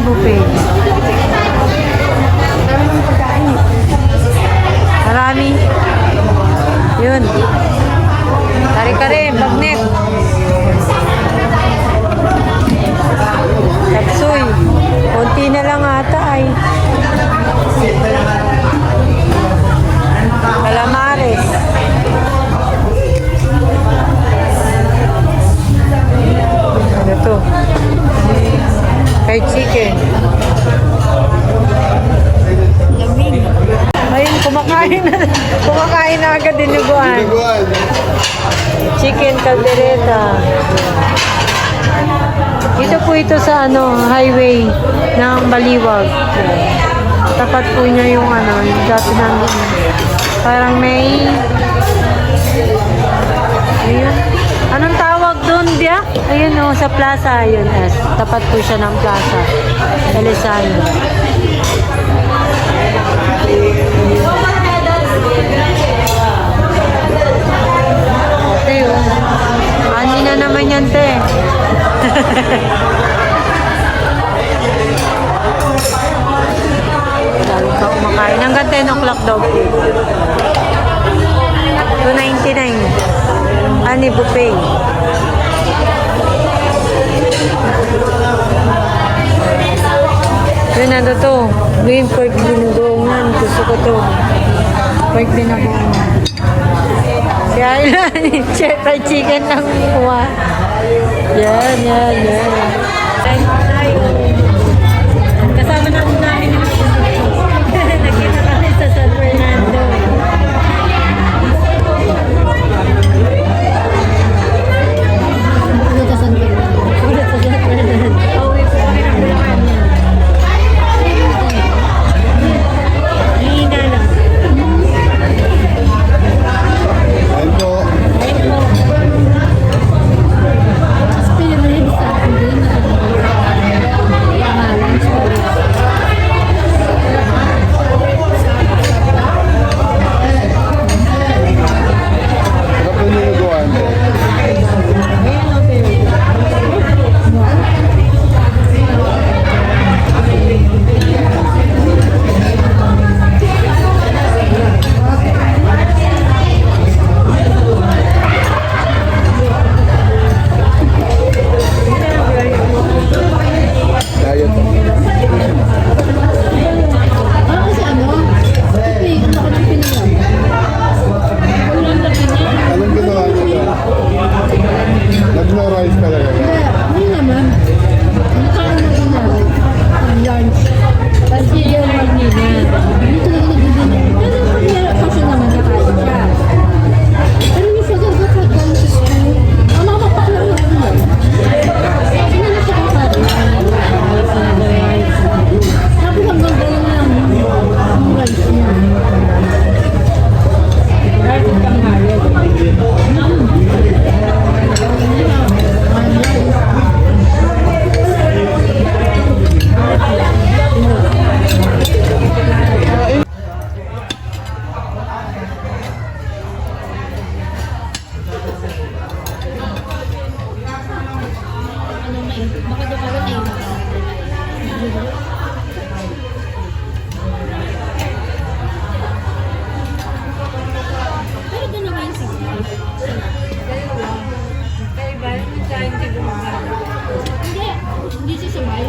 Andy Buffet. Fried chicken. Ayun, kumakain na. kumakain na agad dinuguan. Dinuguan. Chicken caldereta. Dito po ito sa ano, highway ng Baliwag. Tapat po niya yung ano, yung dati namin. Parang may... Ayun o, sa plaza. Ayun, S. Tapat po siya ng plaza. Lisano. Te, oh. Ani na naman yan, te. Dami ka kumakain. Hanggang 10 o'clock daw po. 299. Ani buffet. Yun ano to. Green pork binugongan. Gusto ko to. Pork binugongan. Si Aylan, fried chicken lang kuha. Yan, yan, yan. Kasama na po namin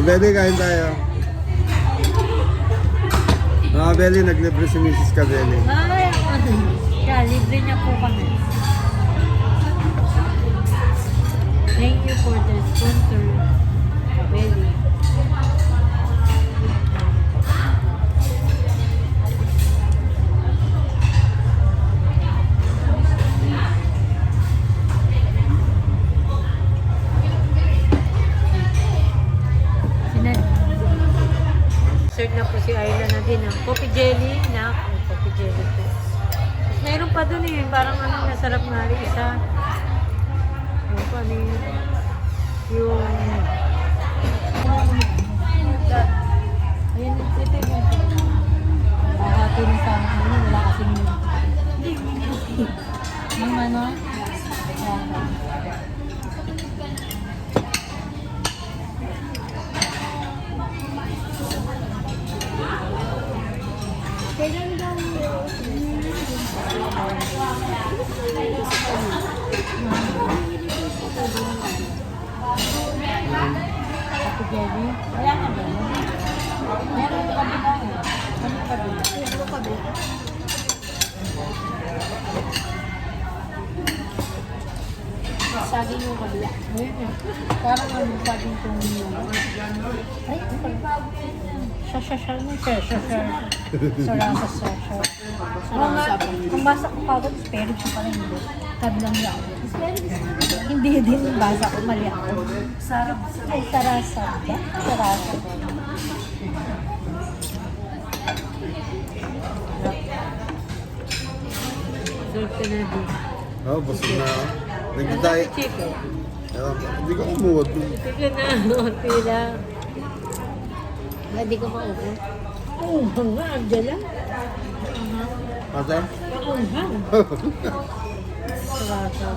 Kabeli, kain tayo. Mga Kabeli, naglibre si Mrs. Kabeli. Ay? Kaya, libre niya po kami. Thank you for the sponsor. Serve na po si Ayla na din ng coffee jelly na oh, coffee jelly po. Mayroon pa dun eh, parang ano, nasarap nga rin isa. Ano pa ano yun? Yung... Ayun, ito yun. Bahati na sa Jelly? Wala na ba? Meron ka ba? Ano ka ba? Ano ka ba? Saging yung kabila. Parang ano, saging Ay, siya, siya, siya, siya, siya, siya, siya. Sarasa, siya. Sarasa. Kung basa ko pagod, pero siya pala hindi. Sabi lang niya ako. Hindi din basa ko, mali ako. Sarap. Ay, sarasa. ba? Sarasa. Sarap ka na din. Oh, busog na ako. Ewan ko, Hindi ko umuot. Sige na, konti lang. Hindi ko maupo. Oo, hanga, andyan lang. Ate? Ang hang. Sarasa.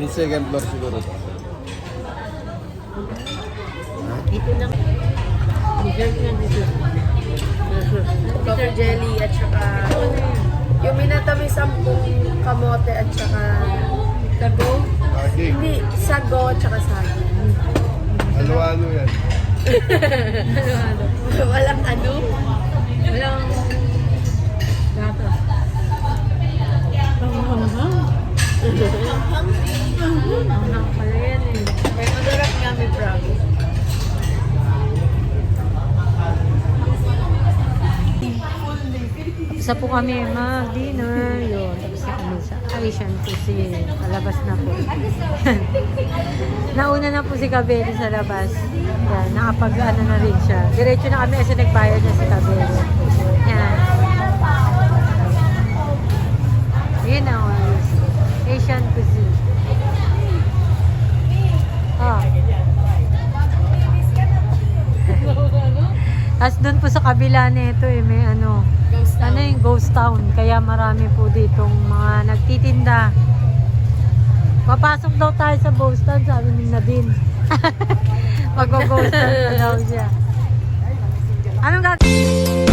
May second floor siguro? Ito lang. Dessert na dessert. Bitter jelly at saka yung minatamis ang kamote at saka. Saging. hindi sago at saka saging. Halo-halo yan. Ano-ano. Walang ano. Walang gatas. Ang hanghang. Ang hanghang pala yan eh. Kaya masarap nga may promise. Isa po kami mag-dinner. Asian cuisine. Palabas na po. Nauna na po si Kabeli sa labas. Yan. Nakapag-ano na rin siya. Diretso na kami kasi nagbayad na si Kabeli. Yan. Yun na. oh. Asian cuisine. Ah. Tapos doon po sa kabila nito eh, may ano, ano yung ghost town. Kaya marami po ditong mga nagtitinda. Papasok daw tayo sa ghost town, sabi ni Nadine. Mag-ghost town na daw siya. Anong gagawin?